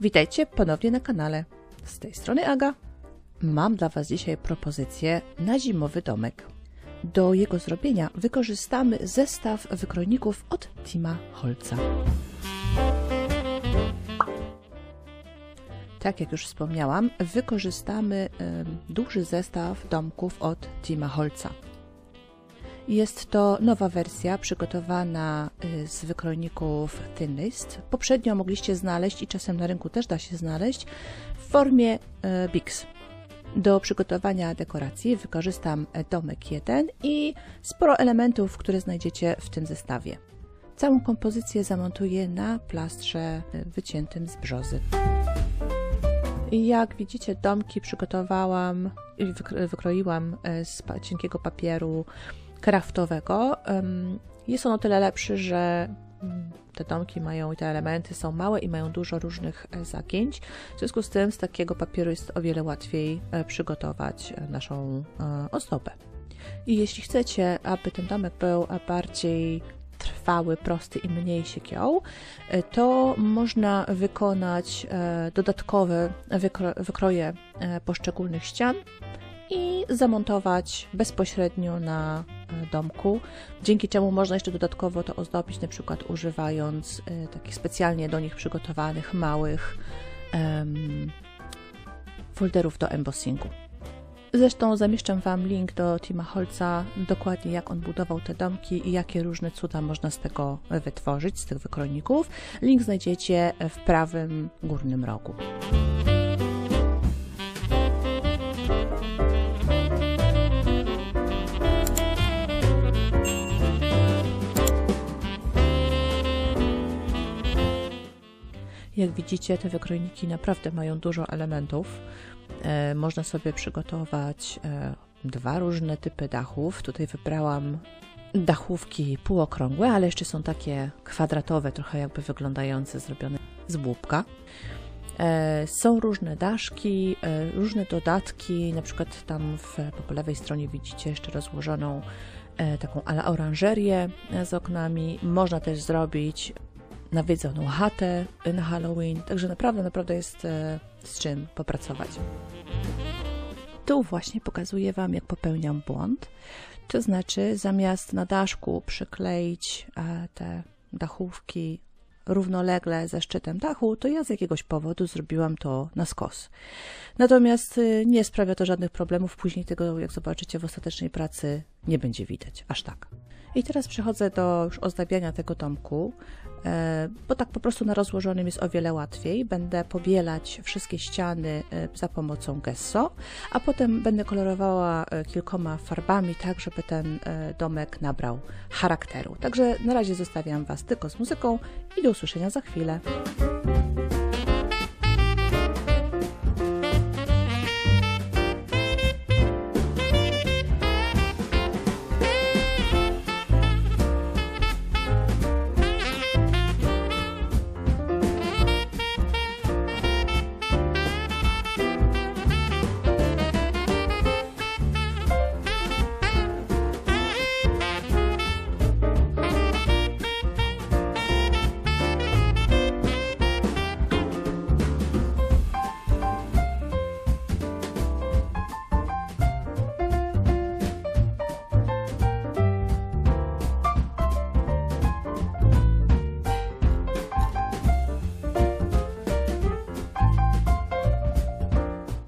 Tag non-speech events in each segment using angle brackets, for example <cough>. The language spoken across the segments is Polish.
Witajcie ponownie na kanale. Z tej strony Aga. Mam dla Was dzisiaj propozycję na zimowy domek. Do jego zrobienia wykorzystamy zestaw wykrojników od Tima Holca. Tak jak już wspomniałam, wykorzystamy y, duży zestaw domków od Tima Holca. Jest to nowa wersja przygotowana y, z wykrojników Thin List. Poprzednio mogliście znaleźć i czasem na rynku też da się znaleźć w formie y, Bix. Do przygotowania dekoracji wykorzystam domek 1 i sporo elementów, które znajdziecie w tym zestawie. Całą kompozycję zamontuję na plastrze y, wyciętym z brzozy. Jak widzicie, domki przygotowałam i wykroiłam z cienkiego papieru kraftowego. Jest on o tyle lepszy, że mm, te domki mają i te elementy są małe i mają dużo różnych e, zagięć. W związku z tym z takiego papieru jest o wiele łatwiej e, przygotować e, naszą ozdobę. I jeśli chcecie, aby ten domek był bardziej trwały, prosty i mniej się kiął, to można wykonać dodatkowe wykroje poszczególnych ścian i zamontować bezpośrednio na domku, dzięki czemu można jeszcze dodatkowo to ozdobić, na przykład używając e, takich specjalnie do nich przygotowanych małych um, folderów do embossingu. Zresztą zamieszczam Wam link do Tima Holca, dokładnie jak on budował te domki i jakie różne cuda można z tego wytworzyć, z tych wykrojników. Link znajdziecie w prawym górnym rogu. Jak widzicie, te wykrojniki naprawdę mają dużo elementów. E, można sobie przygotować e, dwa różne typy dachów. Tutaj wybrałam dachówki półokrągłe, ale jeszcze są takie kwadratowe, trochę jakby wyglądające, zrobione z łupka. E, są różne daszki, różne dodatki, na przykład tam w, po lewej stronie widzicie jeszcze rozłożoną taką ala oranżerię z oknami. Można też zrobić nawiedzoną chatę na Halloween, także naprawdę, naprawdę jest e, z czym popracować. Tu właśnie pokazuję Wam, jak popełniam błąd. To znaczy, zamiast na daszku przykleić e, te dachówki równolegle ze szczytem dachu, to ja z jakiegoś powodu zrobiłam to na skos. Natomiast e, nie sprawia to żadnych problemów. Później tego, jak zobaczycie w ostatecznej pracy, nie będzie widać aż tak. I teraz przechodzę do już ozdabiania tego domku, bo tak po prostu na rozłożonym jest o wiele łatwiej. Będę pobielać wszystkie ściany e, za pomocą gesso, a potem będę kolorowała e, kilkoma farbami, tak żeby ten domek nabrał charakteru. Także na razie zostawiam Was tylko z muzyką i do usłyszenia za chwilę.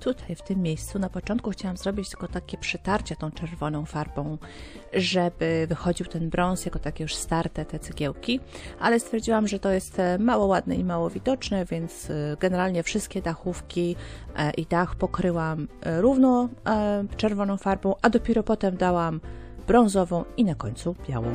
Tutaj w tym miejscu na początku chciałam zrobić tylko takie przytarcie tą czerwoną farbą, żeby wychodził ten brąz jako takie już starte te cegiełki, ale stwierdziłam, że to jest e, mało ładne i mało widoczne, więc e, generalnie wszystkie dachówki e, i dach pokryłam równo czerwoną farbą, a dopiero potem dałam brązową i na końcu białą.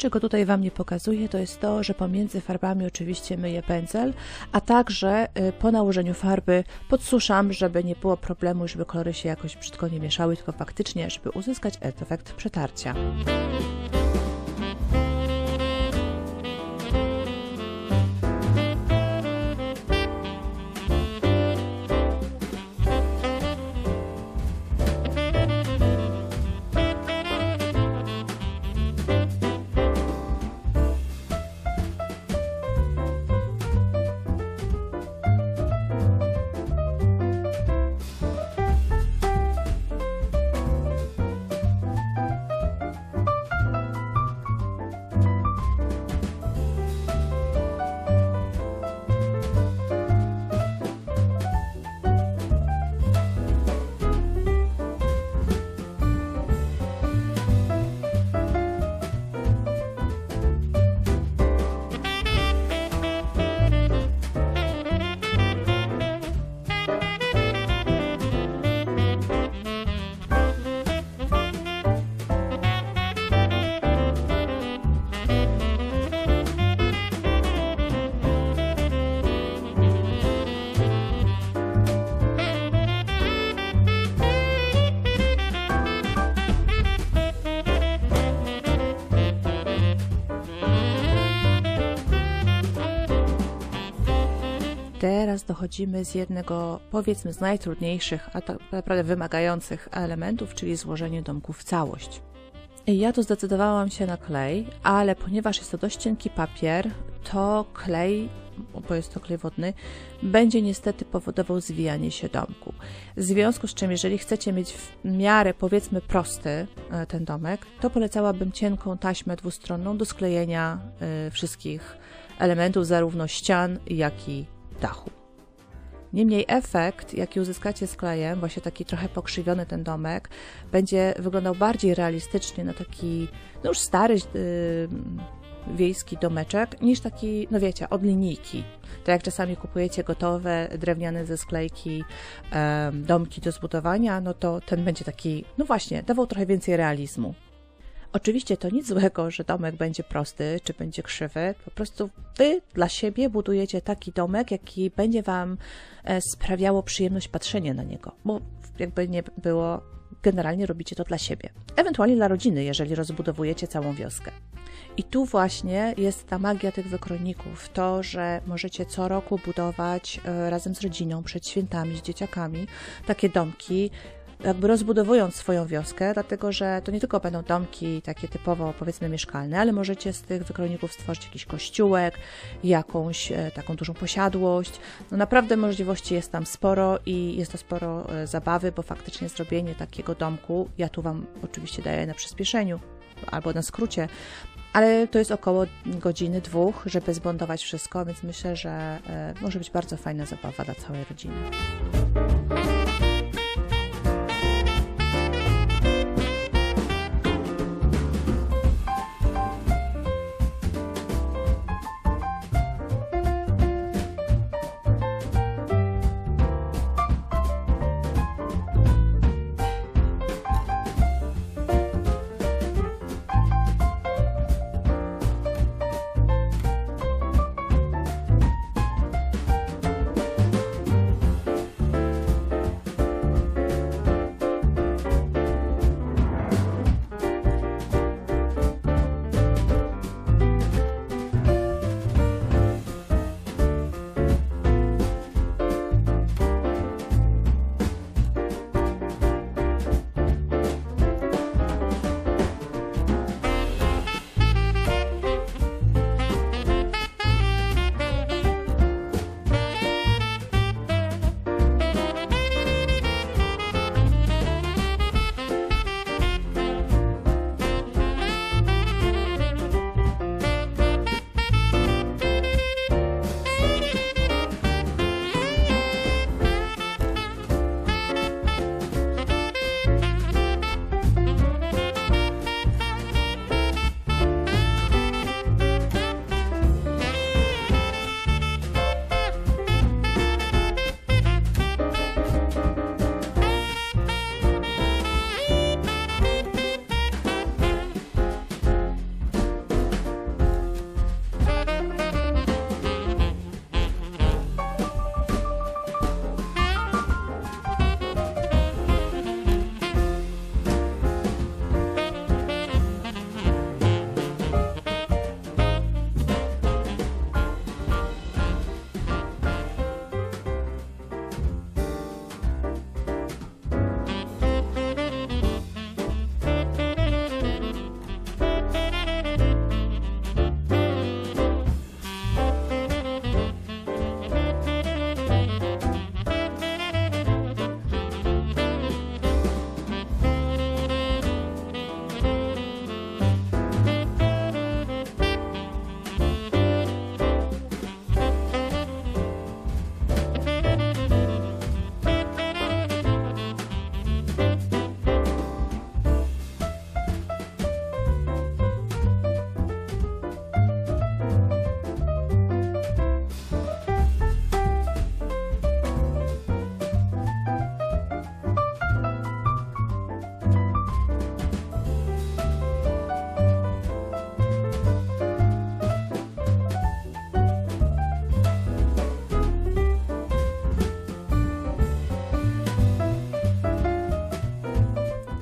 Czego tutaj Wam nie pokazuję, to jest to, że pomiędzy farbami oczywiście myję pędzel, a także y, po nałożeniu farby podsuszam, żeby nie było problemu, żeby kolory się jakoś brzydko nie mieszały, tylko faktycznie, żeby uzyskać efekt przetarcia. Dochodzimy z jednego, powiedzmy, z najtrudniejszych, a tak naprawdę wymagających elementów, czyli złożenie domku w całość. Ja tu zdecydowałam się na klej, ale ponieważ jest to dość cienki papier, to klej, bo jest to klej wodny, będzie niestety powodował zwijanie się domku. W związku z czym, jeżeli chcecie mieć w miarę, powiedzmy, prosty e, ten domek, to polecałabym cienką taśmę dwustronną do sklejenia e, wszystkich elementów, zarówno ścian, jak i dachu. Niemniej efekt, jaki uzyskacie z klejem, właśnie taki trochę pokrzywiony ten domek, będzie wyglądał bardziej realistycznie na taki, no już stary yy, wiejski domeczek, niż taki, no wiecie, od linijki. Tak jak czasami kupujecie gotowe, drewniane ze sklejki yy, domki do zbudowania, no to ten będzie taki, no właśnie, dawał trochę więcej realizmu. Oczywiście to nic złego, że domek będzie prosty czy będzie krzywy. Po prostu wy dla siebie budujecie taki domek, jaki będzie wam e, sprawiało przyjemność patrzenia na niego, bo jakby nie było, generalnie robicie to dla siebie. Ewentualnie dla rodziny, jeżeli rozbudowujecie całą wioskę. I tu właśnie jest ta magia tych wykrojników, to, że możecie co roku budować e, razem z rodziną, przed świętami, z dzieciakami takie domki, jakby rozbudowując swoją wioskę, dlatego że to nie tylko będą domki takie typowo powiedzmy mieszkalne, ale możecie z tych wykrojników stworzyć jakiś kościółek, jakąś e, taką dużą posiadłość. No naprawdę możliwości jest tam sporo i jest to sporo e, zabawy, bo faktycznie zrobienie takiego domku, ja tu Wam oczywiście daję na przyspieszeniu albo na skrócie, ale to jest około godziny, dwóch, żeby zbundować wszystko, więc myślę, że e, może być bardzo fajna zabawa dla całej rodziny.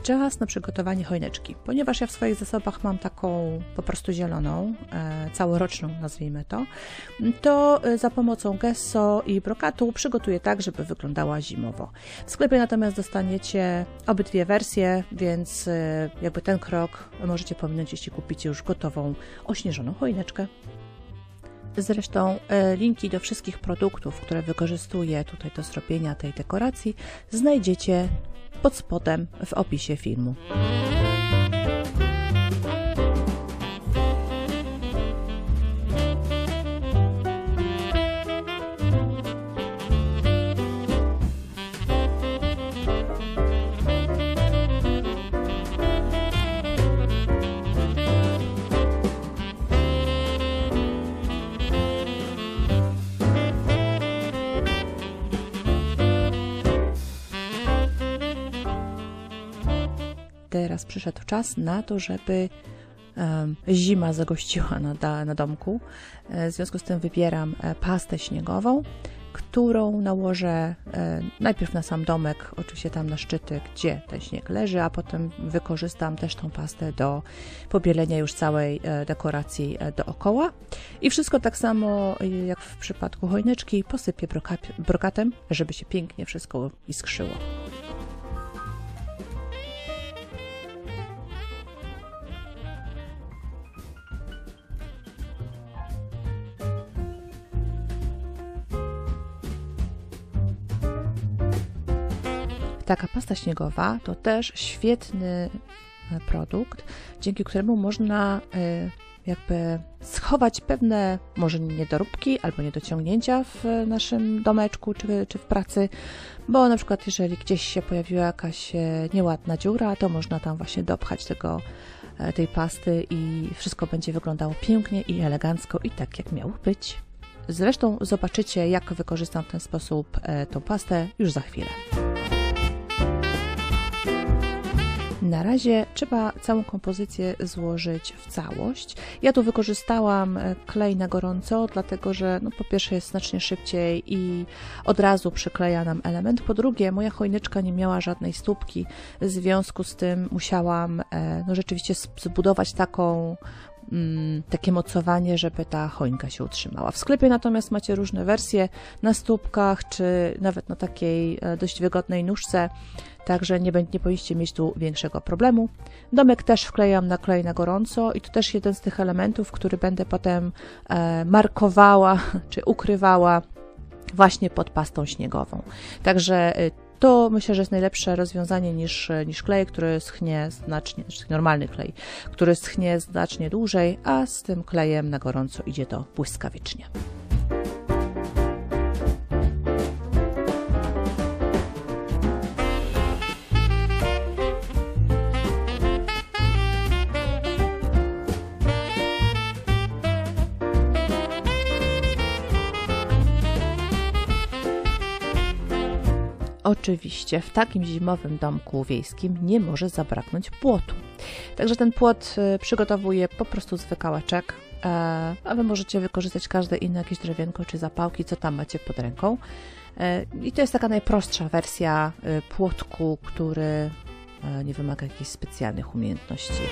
Czas na przygotowanie choineczki. Ponieważ ja w swoich zasobach mam taką po prostu zieloną, e, całoroczną nazwijmy to, to e, za pomocą gesso i brokatu przygotuję tak, żeby wyglądała zimowo. W sklepie natomiast dostaniecie obydwie wersje, więc e, jakby ten krok możecie pominąć, jeśli kupicie już gotową, ośnieżoną choineczkę. Zresztą e, linki do wszystkich produktów, które wykorzystuję tutaj do zrobienia tej dekoracji, znajdziecie pod spodem w opisie filmu. Teraz przyszedł czas na to, żeby zima zagościła na, na domku. E, w związku z tym wybieram e, pastę śniegową, którą nałożę e, najpierw na sam domek, oczywiście tam na szczyty, gdzie ten śnieg leży, a potem wykorzystam też tą pastę do pobielenia już całej dekoracji dookoła. I wszystko tak samo jak w przypadku choineczki posypię brokatem, żeby się pięknie wszystko iskrzyło. Taka pasta śniegowa to też świetny e, produkt, dzięki któremu można e, jakby schować pewne może niedoróbki albo niedociągnięcia w naszym domeczku czy, czy w pracy, bo na przykład jeżeli gdzieś się pojawiła jakaś e, nieładna dziura, to można tam właśnie dopchać tego, tej pasty i wszystko będzie wyglądało pięknie i elegancko i tak jak miało być. Zresztą zobaczycie jak wykorzystam w ten sposób tą pastę już za chwilę. Na razie trzeba całą kompozycję złożyć w całość. Ja tu wykorzystałam e, klej na gorąco, dlatego że no, po pierwsze jest znacznie szybciej i od razu przykleja nam element. Po drugie, moja choineczka nie miała żadnej stópki, w związku z tym musiałam e, no, rzeczywiście zbudować taką mm, takie mocowanie, żeby ta choinka się utrzymała. W sklepie natomiast macie różne wersje na stópkach, czy nawet na takiej e, dość wygodnej nóżce, także nie, nie powinniście mieć tu większego problemu. Domek też wklejam na klej na gorąco i to też jeden z tych elementów, który będę potem e, markowała <laughs> czy ukrywała właśnie pod pastą śniegową. Także e, to myślę, że jest najlepsze rozwiązanie niż, niż klej, który schnie znacznie, znaczy normalny klej, który schnie znacznie dłużej, a z tym klejem na gorąco idzie to błyskawicznie. Oczywiście w takim zimowym domku wiejskim nie może zabraknąć płotu. Także ten płot y, przygotowuję po prostu z wykałeczek, e, a Wy możecie wykorzystać każde inne jakieś drewienko czy zapałki, co tam macie pod ręką. E, I to jest taka najprostsza wersja y, płotku, który e, nie wymaga jakichś specjalnych umiejętności.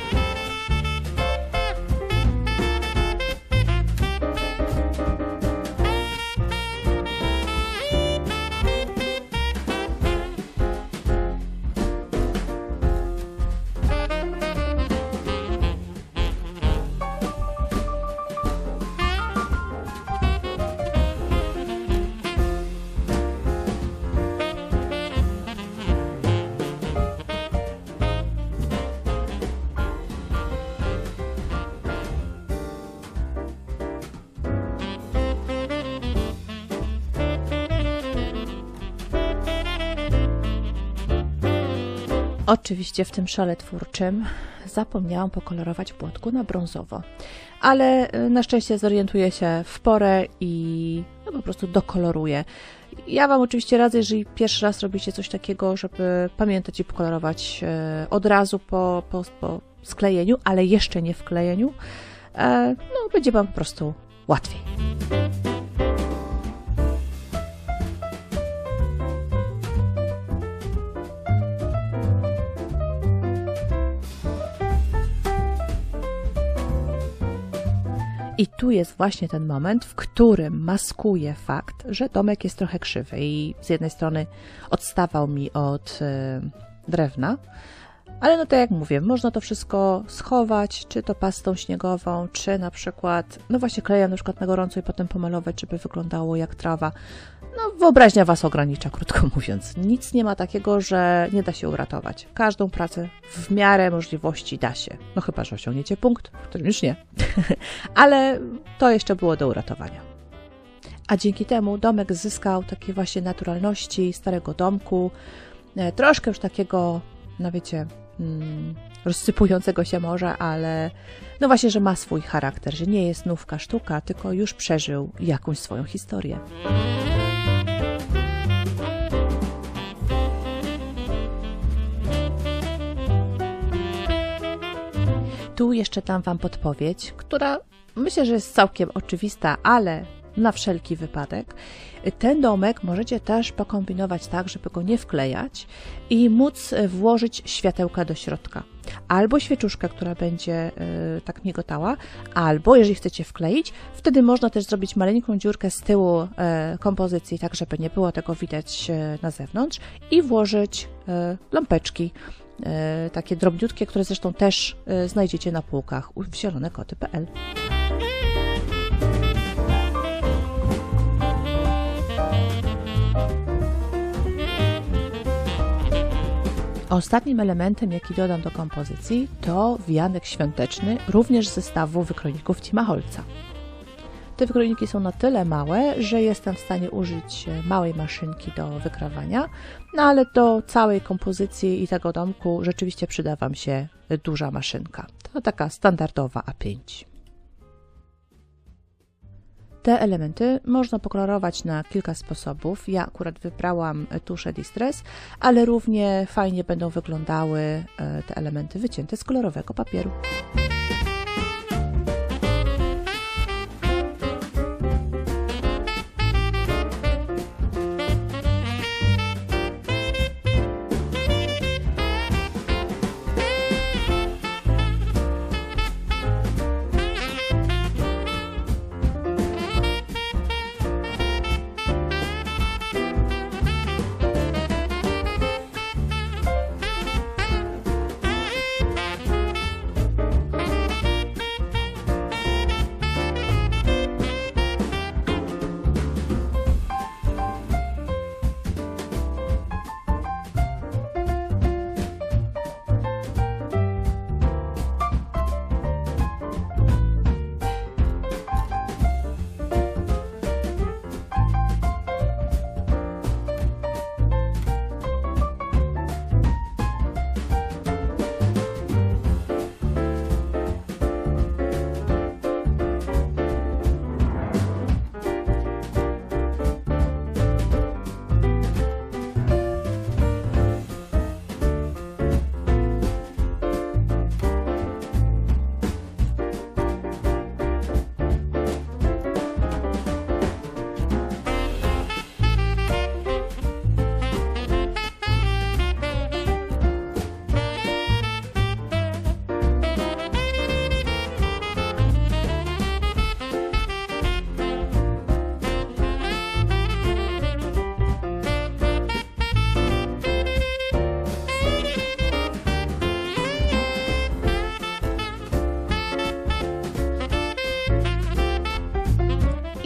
Oczywiście w tym szale twórczym zapomniałam pokolorować płotku na brązowo, ale y, na szczęście zorientuję się w porę i no, po prostu dokoloruję. Ja Wam oczywiście radzę, jeżeli pierwszy raz robicie coś takiego, żeby pamiętać i pokolorować y, od razu po, po, po sklejeniu, ale jeszcze nie w klejeniu. E, no, będzie Wam po prostu łatwiej. I tu jest właśnie ten moment, w którym maskuję fakt, że domek jest trochę krzywy i z jednej strony odstawał mi od y, drewna, ale no tak jak mówię, można to wszystko schować, czy to pastą śniegową, czy na przykład, no właśnie klejem na przykład na gorąco i potem pomalować, żeby wyglądało jak trawa. No wyobraźnia Was ogranicza, krótko <laughs> mówiąc. Nic nie ma takiego, że nie da się uratować. Każdą pracę w miarę możliwości da się. No chyba, że osiągniecie punkt, w którym już nie. <laughs> ale to jeszcze było do uratowania. A dzięki temu domek zyskał takiej właśnie naturalności starego domku, e, troszkę już takiego, no wiecie, mm, rozsypującego się może, ale no właśnie, że ma swój charakter, że nie jest nówka sztuka, tylko już przeżył jakąś swoją historię. Tu jeszcze dam Wam podpowiedź, która myślę, że jest całkiem oczywista, ale na wszelki wypadek. Ten domek możecie też pokombinować tak, żeby go nie wklejać i móc włożyć światełka do środka. Albo świeczuszkę, która będzie y, tak migotała, albo jeżeli chcecie wkleić, wtedy można też zrobić maleńką dziurkę z tyłu y, kompozycji, tak żeby nie było tego widać na zewnątrz i włożyć lampeczki takie drobniutkie, które zresztą też znajdziecie na półkach w zielonekoty.pl. Ostatnim elementem, jaki dodam do kompozycji, to wianek świąteczny, również z zestawu wykrojników Timaholca. Te wykrojniki są na tyle małe, że jestem w stanie użyć małej maszynki do wykrawania, no ale do całej kompozycji i tego domku rzeczywiście przyda Wam się duża maszynka. To taka standardowa A5. Te elementy można pokolorować na kilka sposobów. Ja akurat wybrałam tuszę Distress, ale równie fajnie będą wyglądały e, te elementy wycięte z kolorowego papieru.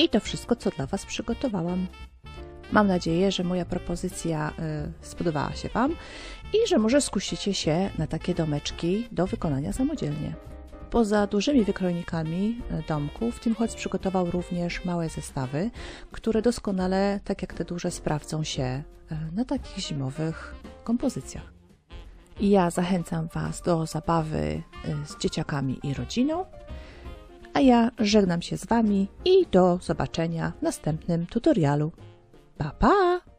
I to wszystko, co dla Was przygotowałam. Mam nadzieję, że moja propozycja y, spodobała się Wam i że może skusicie się na takie domeczki do wykonania samodzielnie. Poza dużymi wykrojnikami y, domków, Tim Holtz przygotował również małe zestawy, które doskonale, tak jak te duże, sprawdzą się y, na takich zimowych kompozycjach. I ja zachęcam Was do zabawy z dzieciakami i rodziną a ja żegnam się z Wami i do zobaczenia w następnym tutorialu. Pa, pa!